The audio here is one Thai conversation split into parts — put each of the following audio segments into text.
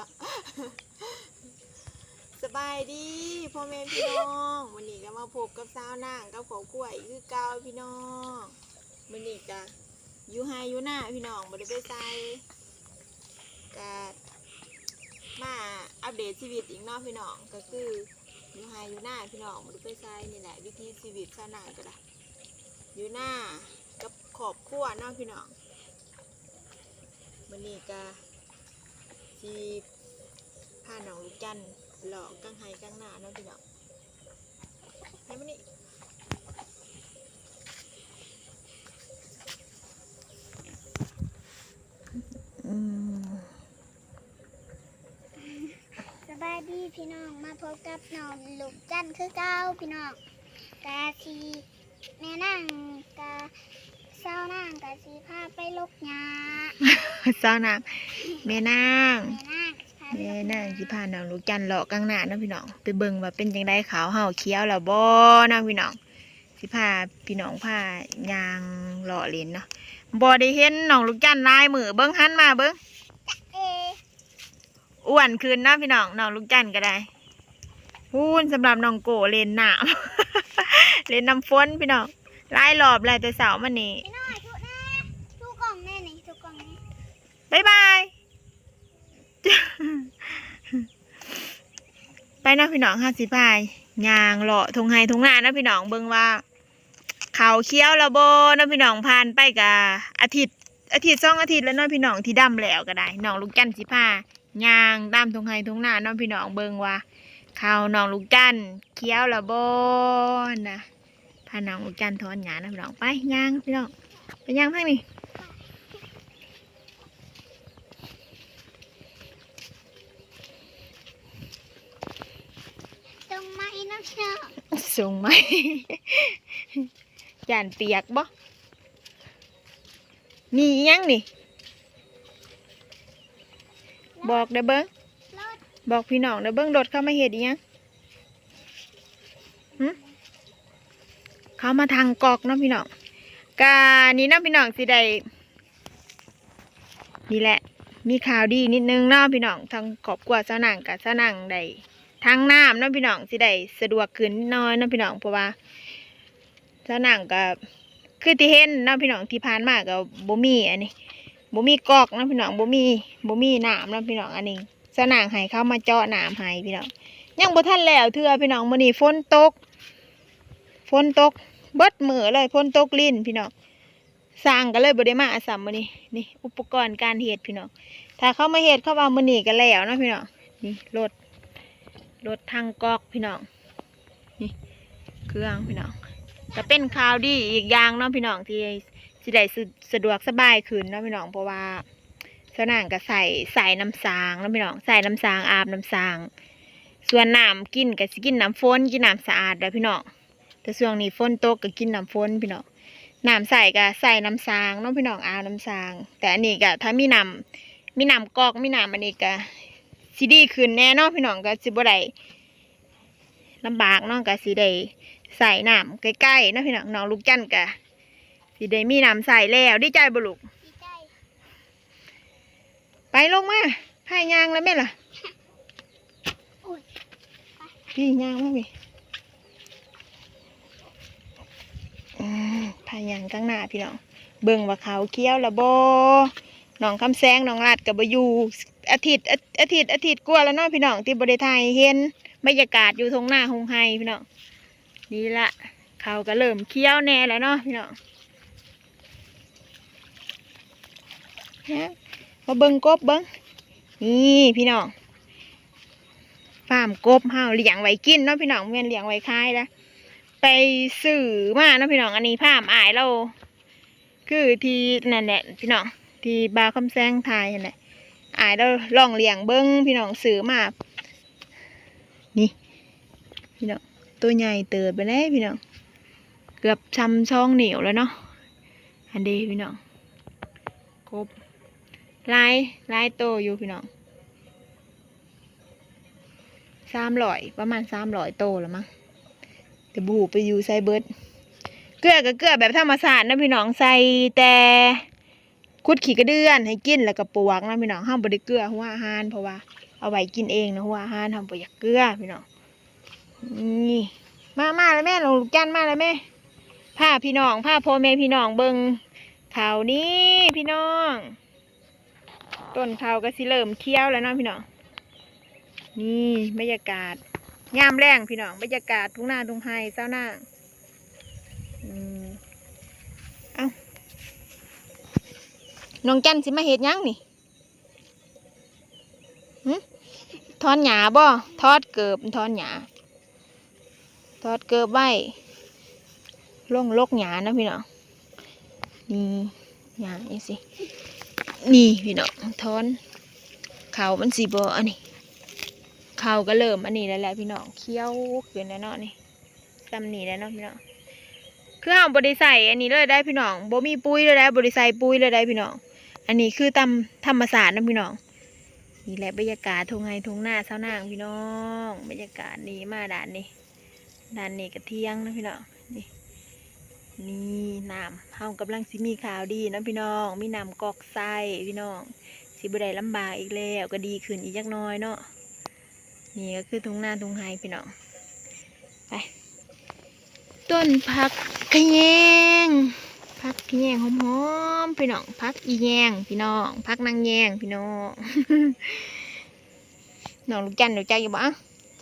นาะสบายดีพ่อแม่พี่น้องวันนี้ก็มาพบกับสาวนางกับขอบกล้วยคือเก่าพี่น้องวันนี้ก็อยู่ไฮอยู่หน้าพี่น้องบ่ได้ไปใส่ก็มาอัปเดตชีวิตอีกนาะพี่น้องก็คืออยู่ไฮอยู่หน้าพี่น้องบ่ได้ไปใส่นี่แหละวิธีชีวิตสาวนางก็ได้อยู่หน้ากับครอบครัวนาะพี่น้องวันนี้ก็ ที่พาน้องลูกจันทร์หลอกกังไฮกังหน้าเนาะพี่น้องให้มันนี่สบายดีพี่น้องมาพบกับน้องลูกจันทร์คือเก้าพี่น้องกาซีแม่นั่งกา เศร้านั่งกาซีพาไปลกยาสาวนางแม่นางแม่นั่งสิพาไปแม่ลกนางสิพาน้องลูกจันทร์หลอกกังหน้าเนาะพี่น้องไปเบิ่งว่าเป็นจังไดขาวเห่าเขียวแล้วบ่เนาะพี่น้องสิพาพี่น้องพายางหล่อเล่นเนาะบ่ได้เห็นน้องลูกจันทร์ลายมือเบิ่งหันมาเบิ่งเออ้วนขึ้นเนาะพี่น้องน้องลูกจันทร์ก็ได้พูนสำหรับน้องโกเล่นน้ำเล่นน้ำฝนพี่น้องหลายรอบแล้วแต่เสาร์มานี่พี่น้อยทุกแน่ทุกกล่องแน่นี่ทุกกล่องแน่ บายบาย ไปนะพี่น้องห้าสิพายยางเลาะทงไฮทงหน้านะพี่น้องเบิ่งว่า เขาเคี้ยวระโบนะพี่น้องผ่านไปกะอาทิตย์ อาทิตย์สองอาทิตย์แล้วเนาะพี่น้องที่ดำแล้วก็ได้น้องลูกจันสิพายางตามทงไฮทงหน้าเนาะพี่น้องเบิ่งว่าเขาน้องลูกจันเคี้ยวระโบนะพาน้องลูกจันทร์ถอนหญ้านะพี่น้องไปยางพี่น้องไปยางทางนี้ ตรงไม้น้ำเชื่อ ส่งไหมจานเปียกบ่นี่อิหยังนี่ บอกเด้อเบิ้งบอกพี่น้องเด้อเบิ้งรถเข้ามาเฮ็ดยังเขามาทางกอกเนาะพี่น้องกานี่เนาะพี่น้องสิได้นี่แหละ มีข่าวดีนิดนึงเนาะพี่น้องทางครอบครัวสาวนางกับสาวนางได้ ทางน้ำเนาะพี่น้องสิได้สะดวกขึ้นน้อยเนาะพี่น้องเพราะว่าสนางกับคือที่เห็นเนาะพี่น้องที่ผ่านมากับบ่มีอันนี้บ่มีกอกเนาะพี่น้องบ่มีบ่มีน้ำเนาะพี่น้องอันนี้สนางให้เข้ามาเจาะน้ำให้พี่น้องยังบ่ทันแล้วเทื่อพี่น้องมื้อนี้ฝนตกฝนตกเบิดมือเลยฝนตกลิ้นพี่น้องสร้างก็เลยบ่ได้มาอาสัมมื้อนี้นี่ อุปกรณ์การเฮ็ดพี่น้องถ้าเขามาเฮ็ดเขาว่ามื้อนี้ก็แล้วนะพี่น้องนี่รถ รถทางกอกพี่น้อง นี่เครื่องพี่น้องก็เป็นข่าวดีอีกอย่างเนาะพี่น้องที่สิได้สะดวกสบายขึ้นเนาะพี่น้องเพราะว่าสนางก็ใส่ใส่น้ำสางเนาะพี่น้องใส่น้ำสางอาบน้ำสาง ส่วนน้ำกินก็สิกินน้ำฝนกินน้ำสะอาดเด้อพี่น้องแต่ช่วงนี้ฝนตกก็กินน้ำฝนพี่น้องน้ำใส่ก็ใส่น้ำสางเนาะพี่น้องอาบน้ำสาง แต่อันนี้ก็ถ้ามีน้ำมีน้ำกอกมีน้ำอันนี้ก็ สิดีขึ้นแน่เนาะพี่น้องก็สิบ่ได้ลำบากเนาะก็สิได้ใส่น้ำใกล้ๆเนาะพี่น้องน้องลูกจันทร์ก็สิได้มีน้ำใส่แล้วดีใจบ่ลูกดีใจไปลงมาพายยางแล้วแม่ล่ะอุ้ยพี่ยางมาพี่อืมพายยางข้างหน้าพี่น้องเบิ่งว่าเขาวเคี้ยวละบ่น้องคำแซงน้องลาดกับบอยู่ อาทิตย์อาทิตย์อาทิตย์กว่าแล้วเนาะพี่น้องที่บริไทยเห็นบรรยากาศอยู่ทงหน้าหงไฮพี่น้องนี่ละเขาก็เริ่มเคี้ยวแน่แล้วเนาะพี่น้องฮะมาเบิ่งกบเบิ่งนี่พี่น้องฟาร์มกบเฮาเลี้ยงไว้กินเนาะพี่น้องเม่นเลี้ยงไว้ขายละไปสื่อมาเนาะพี่น้องอันนี้ภาพอายเรา คือที่นั่นแหละพี่น้องที่บาวคำแซงไทยนั่นแหละ อายเราลองเลี้ยงเบิ้งพี่น้องสื่อมา นี่ พี่น้องตัวใหญ่เติบไปแล้วพี่น้อง เกือบช้ำช่องเหนียวแล้วเนาะ อันเดีพี่น้องกบลายลายโตอยู่พี่น้องสามร้อยประมาณสามร้อยโตแล้วมั้งแต่บูไปอยู่ไซเบิร์ดเกลือกับเกลือแบบธรรมศาสตร์นะพี่น้องใส่แต่ คุดขี้กระเดือนให้กินแล้วก็ปวกนะพี่น้องห้ามบ่ได้เกลือหัวอาหารเพราะว่าเอาไว้กินเองนะหัวอาหารห้ามบ่อยากเกลือพี่น้องนี่มามาแล้วแม่ลงลูกจันมาแล้วแม่พาพี่น้องพาพ่อแม่พี่น้องเบิ่งข่าวนี้พี่น้องต้นข่าวก็สิเริ่มเคี้ยวแล้วเนาะพี่น้องนี่บรรยากาศยามแรงพี่น้องบรรยากาศทุ่งนาทุ่งไฮเจ้าหน้าอืมเอ้า น้องแจันสิมาเฮ็ดยังนี่ทอนหยาบ่ทอดเกิบทอนหยาทอดเกิบไว้ลงลกหยานะพี่น้องนี่หยานี่สินี่พี่น้องทอนเขามันสีบ่อันนี้เขาก็เริ่มอันนี้แล้วแหละพี่น้องเคี้ยวขึ้นแล้วเนนี่ตำหนีแล้วเนาะพี่น้องคือเอาบริใส่อันนี้เลยได้พี่น้องบ่มีปุ๋ยเลยได้บริใส่ปุ๋ยเลยได้พี่น้อง อันนี้คือตำธรรมศาสตร์นะพี่น้องนี่แหละบรรยากาศทงไงทงหน้าเช้านางพี่น้องบรรยากาศนี้มาด่านนี้ด่านนี้กระเที่ยงนะพี่น้องนี่นี่น้ำเฮากำลังสิมีข่าวดีนะพี่น้องมีน้ำกอกไส้พี่น้องสิบได้ลำบากอีกแล้วก็ดีขึ้นอีกจักน้อยเนาะนี่ก็คือทงหน้าทงไฮพี่น้องไปต้นผักขะแยง พักพี่แยงหอมๆพี่น้องพักอีแยงพี่น้องพักนางแยงพี่น้องน้องลูกจันทร์เดี๋ยวใจอยู่บ่อะ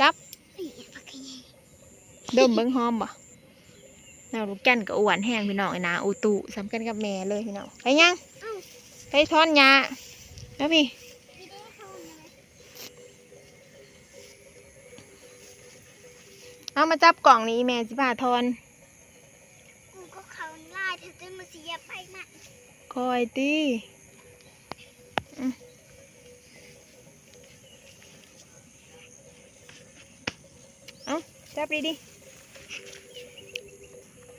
จับอีพักแค่นี้เดิมเบิ้งหอมบ่น้องลูกจันทร์ก็อ้วนแห้งพี่น้องไอ้นาอุตุสำคัญกับแม่เลยพี่น้องไปยังเอ้าไปทอนหญ้าแล้วพี่พี่ได้เข้ามาไหมเอามาจับกล่องนี้แม่สิพาทอน กูก็เขาไล่เธอจะมาเสียไปนะ ค อยตีเอาจับดีดิ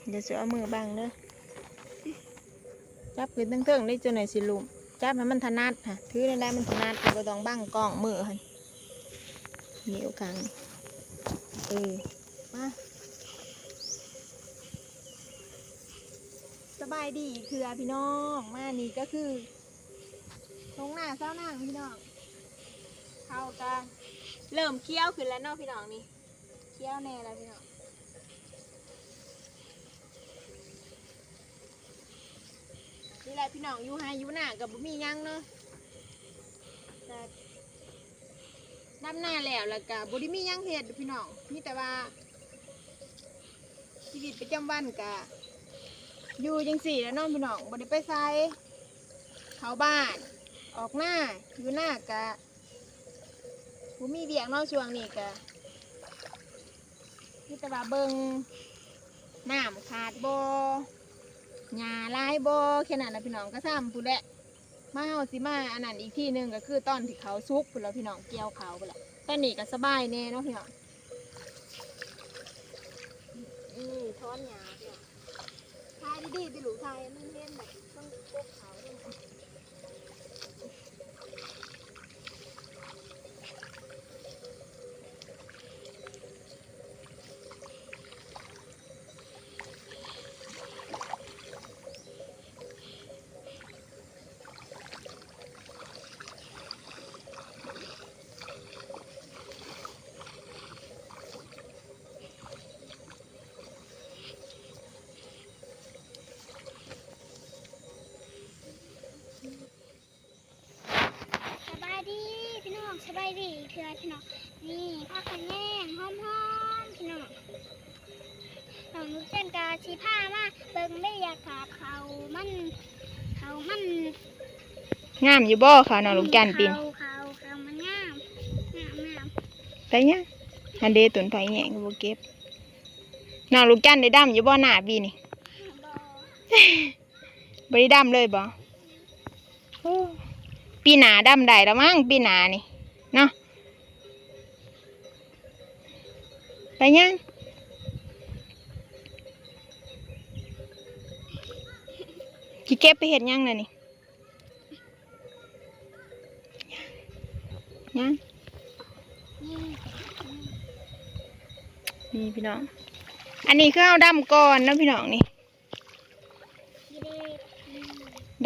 เดี๋ยวจะเอามือบังเด้อ จับขึ้นตั้งเทิงได้จนไหนสิลุมจับให้มันถนัดค่ะ ถือได้ได้มันถนัดก็ต้องบังกล้องมือค่ะนิ้วกลางเออ มาสบายดีคือพี่น้องมานี่ก็คือตรงหน้าเศร้าหน้าพี่น้องเข้ากันเริ่มเคี้ยวขึ้นแล้วเนาะพี่น้องนี่เคี้ยวแน่แล้วพี่น้องนี่แหละพี่น้องอยู่ไฮอยู่หน้ากับบ่มียังเนาะแต่ดำหน้าแล้วแล้วก็บ่ได้มียังเฮ็ดพี่น้องมีแต่ว่าชีวิตประจำวันก็ อยู่จังสี่แล้วน้องพี่น้องบ่ได้ไปไสเขาบ้าน ออกหน้าอยู่หน้าก็บ่มีเวียกเนาะช่วงนี้ก็มีแต่ว่าเบิงน้ำขาดบ่หญ้าลายบ่แค่นั้นนะพี่น้องก็ซ้ำพู้นแหละมาเฮาสิมาอันนั้นอีกที่หนึงก็คือตอนที่เขาซุกพู้นแล้วพี่น้องเกี่ยวเขาไปแล้วตอนนี้ก็สบายแน่เนาะพี่น้องนี่ช้อนหญ้า ทายดีๆไปหลูทายมันเห็นแบบต้องกกขาด้วยนะสบายดีพี่น้องสบายดีเถื่อพี่น้องนี่ผ้ากันแย่งหอมๆพี่น้องน้องนุชเจนกาชีผ้ามาเบิ่งไม่อยากขาเขา มันเขามันงามอยู่บ่ค่ะน้องลูกจันทร์ปีนเขาเขาเขามันงามงามงามไปยังอันเดตุนไผแหงก็บ่เก็บน้องลูกจันทร์ได้ดำอยู่บ่หน้าปีนี่บอบ่ได้ดำเลยบ่โอ้ปีหน้าดำได้แล้วมั้งปีหน้านี่ เนาะไปยัง สิเก็บไปเฮ็ดยังน่ะนี่ยังนี่พี่น้อง อันนี้คือเอาดำก่อนนะพี่น้องนี่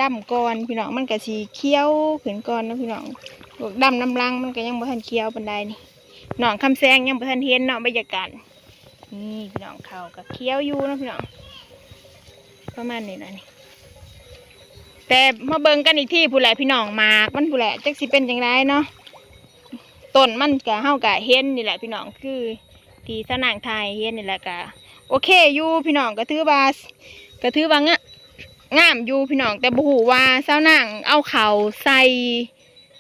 ดำก่อนพี่น้องมันก็สีเขียวขึ้นก่อนนะพี่น้องพวกดำน้ำลังมันก็ยังบ่ทันเขียวปานใดนี่น้องคำแซงยังบ่ทันเห็นเนาะบรรยากาศนี่พี่น้องเขาก็เขียวอยู่นะพี่น้องประมาณนี้นะนี่ แต่มาเบิ่งกันอีกที่ผู้แหละพี่น้องมากมันผู้แหละจักสิเป็นจังไดเนาะต้นมันก็เฮาก็เห็นนี่แหละพี่น้องคือ ที่สนางไทยเห็นนี่แหละก็โอเคอยู่พี่น้องก็ถือว่าก็ถือว่างะงามอยู่พี่น้องแต่บูว่าเจ้านางเอาเข่าใส่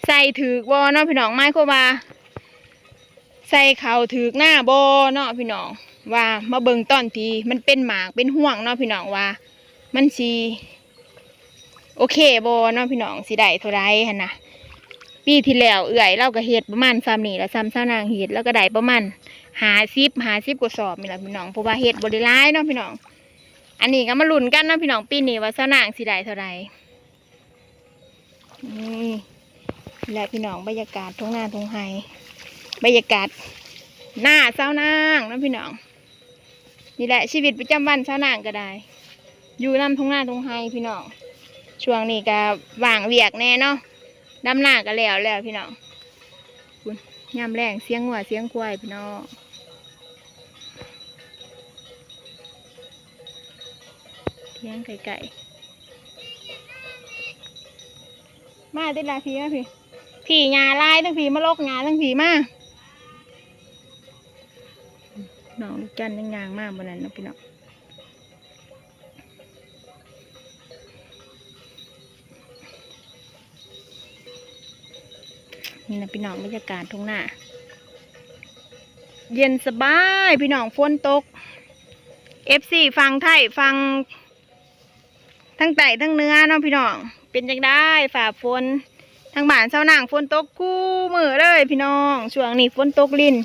ใส่ถือกบ่เนาะพี่น้องไม้ก็ว่าใส่เข่าถือกหน้าบ่เนาะพี่น้องว่ามาเบิ่งตอนทีมันเป็นหมากเป็นห่วงเนาะพี่น้องว่า มันสิ โอเคบ่เนาะพี่น้องสิได้เท่าไรหั่นะปีที่แล้วเอื่อยเราก็เฮ็ดประมาณซ้ำนี่แล้วซ้ำเจ้านางเฮ็ดแล้วก็ได้ประมาณหาสิบหาสิบกว่าสอบนี่แหละพี่น้องเพราะว่าเฮ็ดบ่ได้หลายเนาะพี่น้อง อันนี้ก็มาลุ้นกันเนาะพี่น้องปีนี้ว่าเจ้านางสิได้เท่าไรนี่แหละพี่น้องบรรยากาศทุ่งนาทุ่งไฮบรรยากาศหน้าเจ้านางเนาะพี่น้อง นี่แหละชีวิตประจำวันเจ้านางก็ได้ อยู่นำทุ่งนาทุ่งไฮพี่น้อง ช่วงนี้ก็ว่างเวียกแน่เนาะดำหน้าก็แล้วแล้วพี่น้องคุณยามแรงเสียงหัวเสียงควายพี่น้องเลี้ยงไก่ไก่มาติดละพี่มาพี่พี่หญ้าลายทั้งพี่มาลกหญ้าทั้งพี่มาน้องลูกจันยังยางมากบนนั้นนะพี่น้อง นี่นะพี่น้องบรรยากาศทุ่งหน้า เย็นสบายพี่น้องฝนตกเอฟซีฟังไทยฟัง ทั้งไต่ทั้งเนื้อเนาะพี่น้อง เป็นจังได้ฝ่าฝนทางบ้านเช้าหนังฝนตกคู่มือเลยพี่น้องช่วงนี้ฝนตกลิน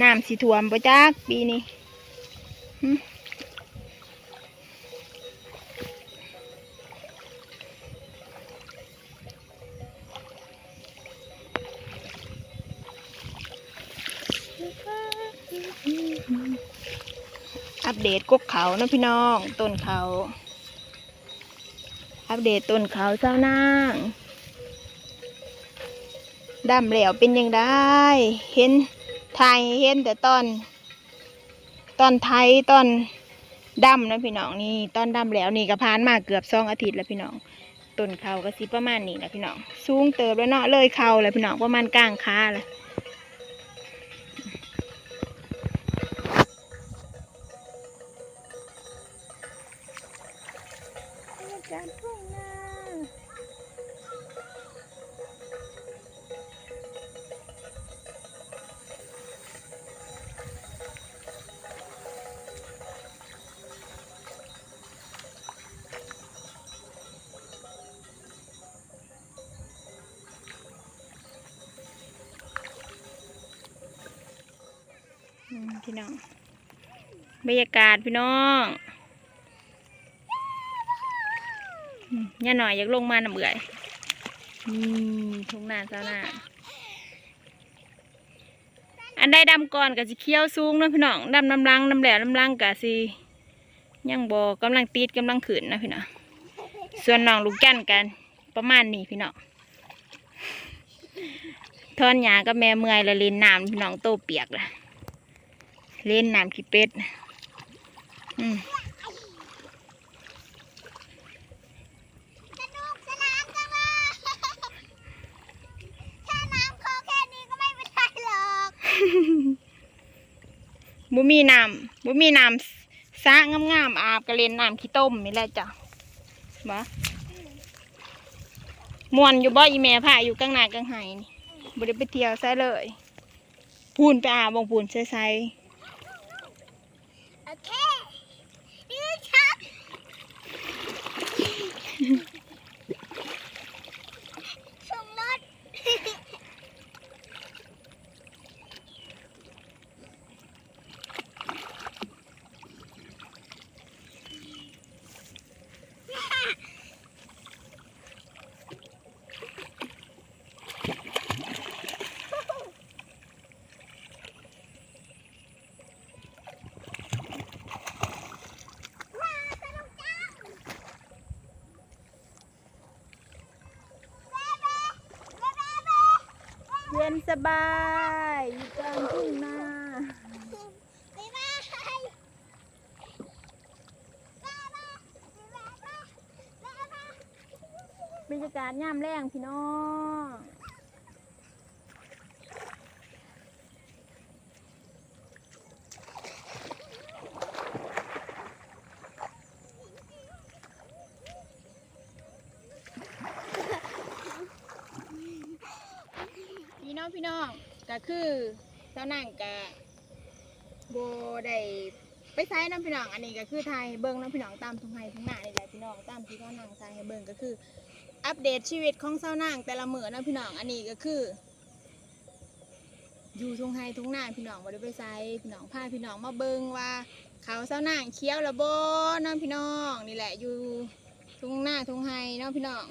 น้ำสีท่วมปะจักปีนี้ อัปเดตกกเขาเนาะพี่น้อง ต้นเขา อัปเดตต้นเขาเจ้านางดำแล้วเป็นยังได้ เห็นไทยเห็นแต่ตอน ตอนไทยตอนดำนะพี่น้องนี่ตอนดำแล้วนี่ก็ผ่านมาเกือบสองอาทิตย์แล้วพี่น้องต้นเขาก็สิประมาณนี้แหละพี่น้องสูงเติบแล้วเนาะเลยเขาแล้วพี่น้องประมาณกลางขาแหละ บรรยากาศทุ่งนาพี่น้อง บรรยากาศพี่น้อง อืมย่าหน่อยอยากลงมาหน้ำเอื่อยอืมทุ่งนาเจ้าหน้าอันใดดำก่อนกับสิเคี้ยวสูงนาะพี่น้องดำน้ำลังน้ำแหลวน้ำลังกะสิยังบอกำลังตีดกำลังขืนนะพี่น้องส่วนน้องลูกแก่นกันประมาณนี้พี่น้องทอนหยากับแม่เมื่อยละเล่นน้ำพี่น้องโตเปียกละเล่นน้ำขี้เป็ดอืม สนุกสนานจังเลยถ้าน้ำคอแค่นี้ก็ไม่เป็นไรหรอก บุมีน้ำบุมีน้ำสะงามๆอาบกระเล่นน้ำขี้ต้มนี่แหละจ้ะบ่มวนอยู่บ่อีแม่ผ้าอยู่กลางหน้ากลางไห้นี่บ่ได้ไปเที่ยวใส่เลยพูนไปอาบองพูนใส่ ย็นสบายอยู่กลางทุ่งนาบ๊ายบายบ๊ายบายบ๊ายบายบ๊ายบายบ๊ายบายบรรยากาศย่ามแรงพี่น้อง พี่น้องพี่น้องก็ คือเจ้านั่งกะโบได้ไปใช้น้ำพี่น้อง อันนี้ก็คือไทยเบิ้งน้ำพี่น้องตามทุ่งไห้ทุ่งนานี่แหละพี่น้องตามที่เจ้านั่งใช้ให้เบิ้งก็คือ อัปเดตชีวิตของเจ้านางแต่ละมื้อนะพี่น้อง อันนี้ก็คือ อยู่ทุ่งไห้ทุ่งนาพี่น้องบ่ได้ไปไสพี่น้องพาพี่น้องมาเบิ่งว่า เขาเจ้านางเคี้ยวระโบน้องพี่น้องนี่แหละอยู่ทุ่งนาทุ่งไห้นาะพี่น้อง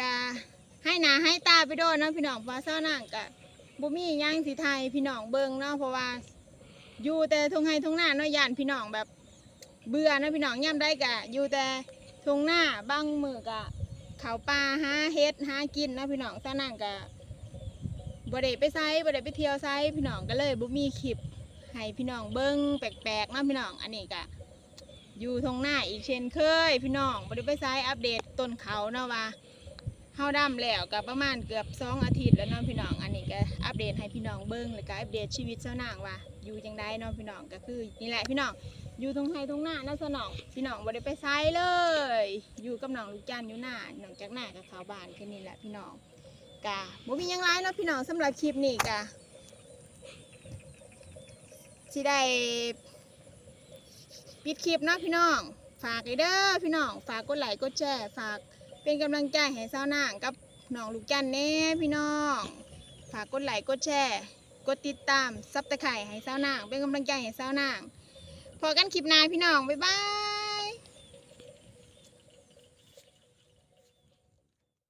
กะให้หนาให้ตาไปโดนนาะพี่น้องเพราะเจ้านางกะ บ่มีหยังสิไทยพี่น้องเบิงเนาะเพราะว่า อยู่แต่ทุ่งไห้ทุ่งนาเนาะย่านพี่น้องแบบ เบื่อเนาะพี่น้องย่ำได้กะ อยู่แต่ทุ่งนาบางมือกะเขาป่าหาเฮ็ดหากินเนาะพี่น้องเจ้านั่งก็บ่ได้ไปไซบ่ได้ไปเที่ยวไซพี่น้องก็เลยบ่มีคลิปให้พี่น้องเบิงแปลกๆเนาะพี่น้องอันนี้ก็อยู่ทงหน้าอีกเช่นเคย พี่น้องบ่ได้ไปไซอัปเดตต้นเขาเนาะว่าเฮาดำแล้วก็ประมาณเกือบสองอาทิตย์แล้วเนาะพี่น้องอันนี้ก็ อัปเดตให้พี่น้องเบิ่งแล้วก็อัปเดตชีวิตเจ้านางว่าอยู่จังไดเนาะพี่น้องก็คือนี่แหละพี่น้องอยู่ตรงไฮตรงหน้าเนาสนองพี่น้องบ่ได้ไปไซเลย อยู่กับน้องลูกจันอยู่หน้าหนังจากหน้ากับเขาบ้านแค่นี้แหละพี่น้องกะบ่มียังไรเนาะพี่น้องสำหรับคลิปนี้กะสิได้ปิดคลิปเนาะพี่น้อง ฝากเลยเด้อพี่น้อง ฝากกดไลค์กดแชร์ฝากเป็นกำลังใจให้สาวนางกับน้องลูกจันแน่พี่น้อง ฝากกดไลค์กดแชร์กดติดตามซับตะไคร่ให้สาวนาง เป็นกำลังใจให้สาวนาง พอกันคลิปหน้าพี่น้อง บ๊ายบาย